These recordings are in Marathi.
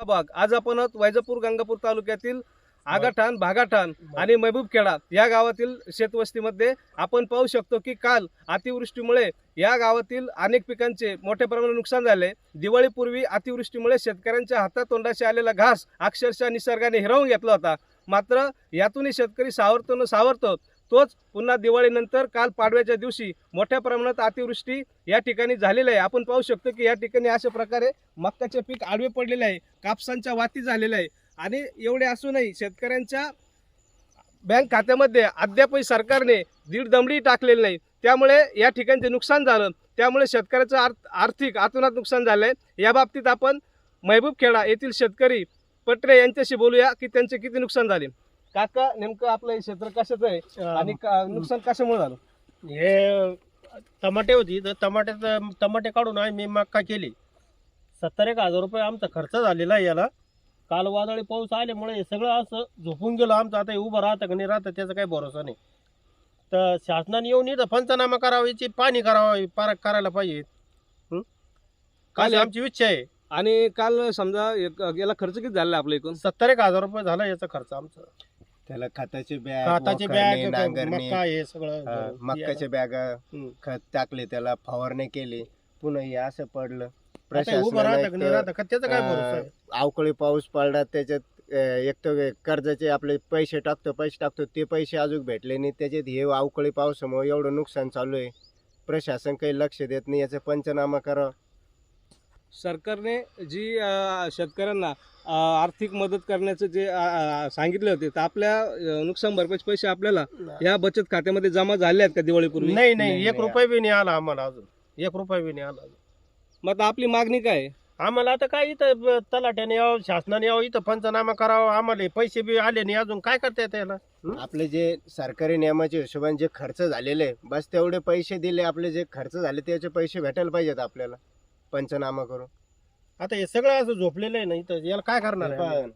भाग. आज आपण वैजापूर गंगापूर तालुक्यातील आगाठाण भागाठाण आणि महबूबखेडा या गावातील शेतवस्तीमध्ये आपण पाहू शकतो की काल अतिवृष्टीमुळे या गावातील अनेक पिकांचे मोठ्या प्रमाणात नुकसान झाले. दिवाळीपूर्वी अतिवृष्टीमुळे शेतकऱ्यांच्या हातातोंडाशी आलेला घास अक्षरशः निसर्गाने हिरावून घेतला होता. मात्र यातूनही शेतकरी सावरतो न सावरतो तोच पुन्हा दिवाळीनंतर काल पाडव्याच्या दिवशी मोठ्या प्रमाणात अतिवृष्टी या ठिकाणी झालेली आहे. आपण पाहू शकतो की या ठिकाणी अशा प्रकारे मक्काचे पीक आडवे पडलेले आहे. कापसांच्या वाती झालेल्या आहे. आणि एवढे असूनही शेतकऱ्यांच्या बँक खात्यामध्ये अद्यापही सरकारने दीड दमडी टाकलेली नाही. त्यामुळे या ठिकाणचे नुकसान झालं. त्यामुळे शेतकऱ्याचं आर्थ आर्थिक आतुनात नुकसान झालं आहे या बाबतीत आपण महबूब खेडा येथील शेतकरी पटरे यांच्याशी बोलूया की त्यांचे किती नुकसान झाले. काका नेमकं आपलं हे क्षेत्र कशाचं आहे? आणि का- नुकसान कशामुळे झालं? हे टमाटे होती तर टमाट्यात टमाटे काढून आम्ही मक्का केली. सत्तर एक हजार रुपये आमचा खर्च झालेला आहे याला. काल वादळी पाऊस आल्यामुळे हे सगळं असं झोपून गेलं. आमचं आता हे उभं राहतं का नाही राहतं त्याचा काही भरोसा नाही. तर शासनाने येऊन इथं पंचनामा करावा याची पाणी करावा पार करायला पाहिजे. हं? काल आमची इच्छा आहे. आणि काल समजा एक- याला खर्च किती झाला आपल्या एकूण सत्तर एक हजार रुपये झाला याचा खर्च आमचा. त्याला खताचे बॅग खताची वखरणी, बॅग नांगरणी मक्का हे सगळं हा, धरून मक्काचे बॅग हम्म. खत टाकले त्याला फवारणी केली. पुन्हा हे असं पडलं. आता हे उभं राहतं का नाही? राहतं का? त्याचा काय भरोसा आहे? अवकाळी पाऊस पडला त्याच्यात अं, एक तर कर्जाचे आपले पैसे टाकतो पैसे टाकतो ते पैसे अजून भेटले नाही. त्याच्यात हे अवकाळी पावसामुळे एवढं नुकसान चालू आहे. प्रशासन काही लक्ष देत नाही याचा पंचनामा करावा सरकारने जी शेतकऱ्यांना आर्थिक मदत करण्याचं जे सांगितले होते तर आपल्या नुकसान भरपाईचे पैसे आपल्याला या बचत खात्यामध्ये जमा झाले आहेत का दिवाळीपूर्वी? नाही नाही, एक. रुपये बी नाही आला आम्हाला अजून. एक रुपया बी नाही आला अजून. मग आता आपली मागणी काय? आहे? आम्हाला आता काय इथं तलाट्याने यावं शासनाने यावं इथं पंचनामा करावा आम्हाला पैसे बी आले नाही अजून. काय करता येतं याला? आपले जे सरकारी नियमाच्या हिशोबाने जे खर्च झालेले आहे, बस तेवढे पैसे दिले आपले जे खर्च झाले त्याचे पैसे भेटायला पाहिजेत आपल्याला. पंचनामा करून. आता हे सगळं असं झोपलेलं आहे ना इथं याला काय करणार आहे? आम्ही? पण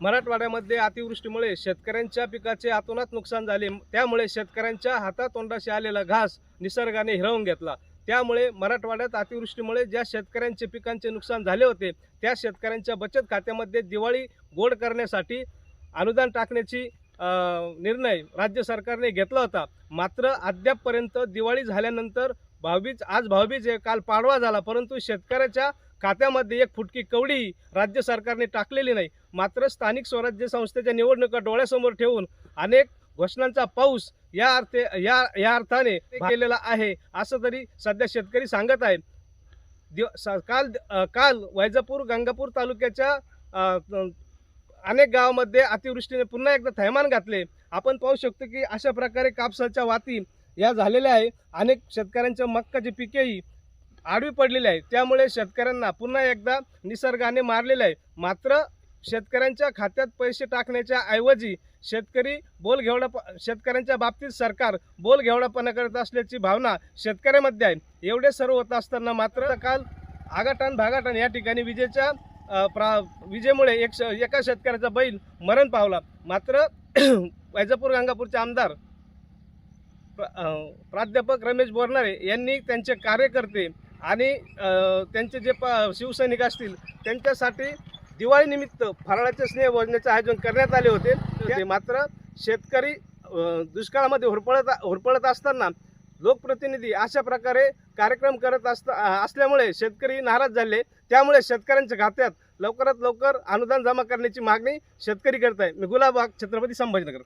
मराठवाड्यामध्ये अतिवृष्टीमुळे शेतकऱ्यांच्या पिकाचे अतोनात नुकसान झाले. त्यामुळे शेतकऱ्यांच्या हातातोंडाशी आलेला घास निसर्गाने हिरावून घेतला. त्यामुळे मराठवाड्यात अतिवृष्टीमुळे ज्या शेतकऱ्यांचे पिकांचे नुकसान झाले होते त्या शेतकऱ्यांच्या बचत खात्यामध्ये दिवाळी गोड करण्यासाठी अनुदान टाकण्याची निर्णय राज्य सरकारने घेतला होता. मात्र अद्यापपर्यंत दिवाळी झाल्यानंतर भाऊबीज आज भाऊबीज आहे काल पाडवा झाला परंतु शेतकऱ्याच्या खात्यामध्ये एक फुटकी कवडी राज्य सरकारने टाकलेली नाही. मात्र स्थानिक स्वराज्य संस्थेच्या निवडणुका डोळ्यासमोर ठेवून अनेक घोषणांचा पाऊस या अर्थे या या अर्थाने केलेला आहे असं तरी सध्या शेतकरी सांगत आहेत दिव काल काल वैजापूर गंगापूर तालुक्याच्या अनेक गावामध्ये अतिवृष्टीने पुन्हा एकदा थैमान घातले. आपण पाहू शकतो की अशा प्रकारे कापसाच्या वाती या झालेल्या आहे. अनेक शेतकऱ्यांच्या मक्काची पिकेही आडवी पडलेली आहे. त्यामुळे शेतकऱ्यांना पुन्हा एकदा निसर्गाने मारलेलं आहे. मात्र शेतकऱ्यांच्या खात्यात पैसे टाकण्याच्या ऐवजी शेतकरी बोलघेवडा शेतकऱ्यांच्या बाबतीत सरकार बोलघेवडापणा करत असल्याची भावना शेतकऱ्यामध्ये आहे. एवढे सर्व होत असताना मात्र काल आगाटान भागाटान या ठिकाणी विजेच्या प्रा विजेमुळे एक श एका शेतकऱ्याचा बैल मरण पावला. मात्र वैजापूर गंगापूरचे आमदार प्र- प्राध्यापक रमेश बोरनारे यांनी त्यांचे कार्यकर्ते आणि त्यांचे जे प शिवसैनिक असतील त्यांच्यासाठी दिवाळीनिमित्त फराळाचे स्नेह भोजनाचे आयोजन करण्यात आले होते. ते मात्र शेतकरी दुष्काळामध्ये होरपळत होरपळत असताना लोकप्रतिनिधी अशा प्रकारे कार्यक्रम करत असता असल्यामुळे शेतकरी नाराज झाले. त्यामुळे शेतकऱ्यांच्या खात्यात लवकरात लवकर अनुदान जमा करण्याची मागणी शेतकरी करत आहे मी गुलाबाग छत्रपती संभाजीनगर.